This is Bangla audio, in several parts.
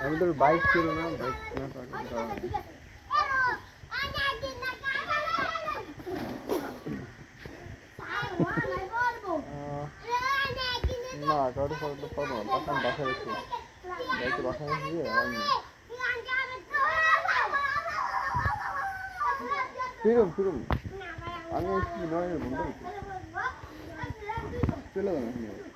আমি তোর বাইক ছিল না বাইক না পাঠাতে পারবো না। আহ, না কাউকে পাঠাতে পারবো না তাকে আমি বাসায় রেখে বাইকে বাসায় রেখে গিয়ে আমি ফিরুম ফিরুম আমি কি নয় বন্ধু চলে যাবো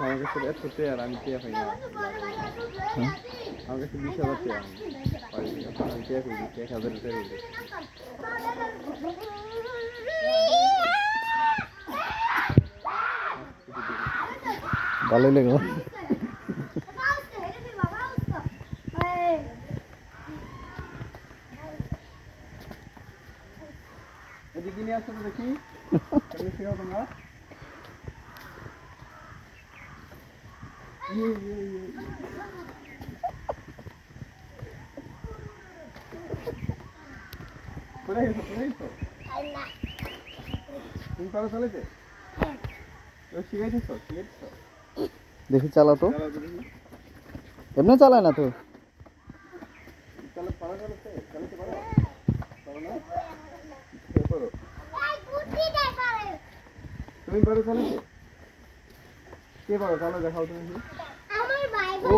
আমার কাছে এত পেয়ার আমি পেয়ার পাই না। আমার কাছে বিশ হাজার পেয়ার আমি পেয়ার করি এক হাজার পেয়ার করি। ভালোই লাগল এদিকে নিয়ে আসো তো দেখি। তোমরা। কোথায় গেছো গেছো তুমি দেখি চালাও তো। এমনি চালায় না তো? চালা পারো চালাতে চালাতে পারো না? পারো তুমি পারো চালাতে কে পারো? চালা দেখাও তুমি। ও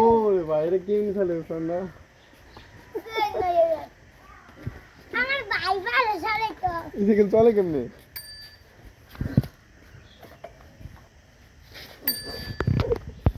বাইরে কেমনি চালে সন্ধ্যা চলে কেমনে?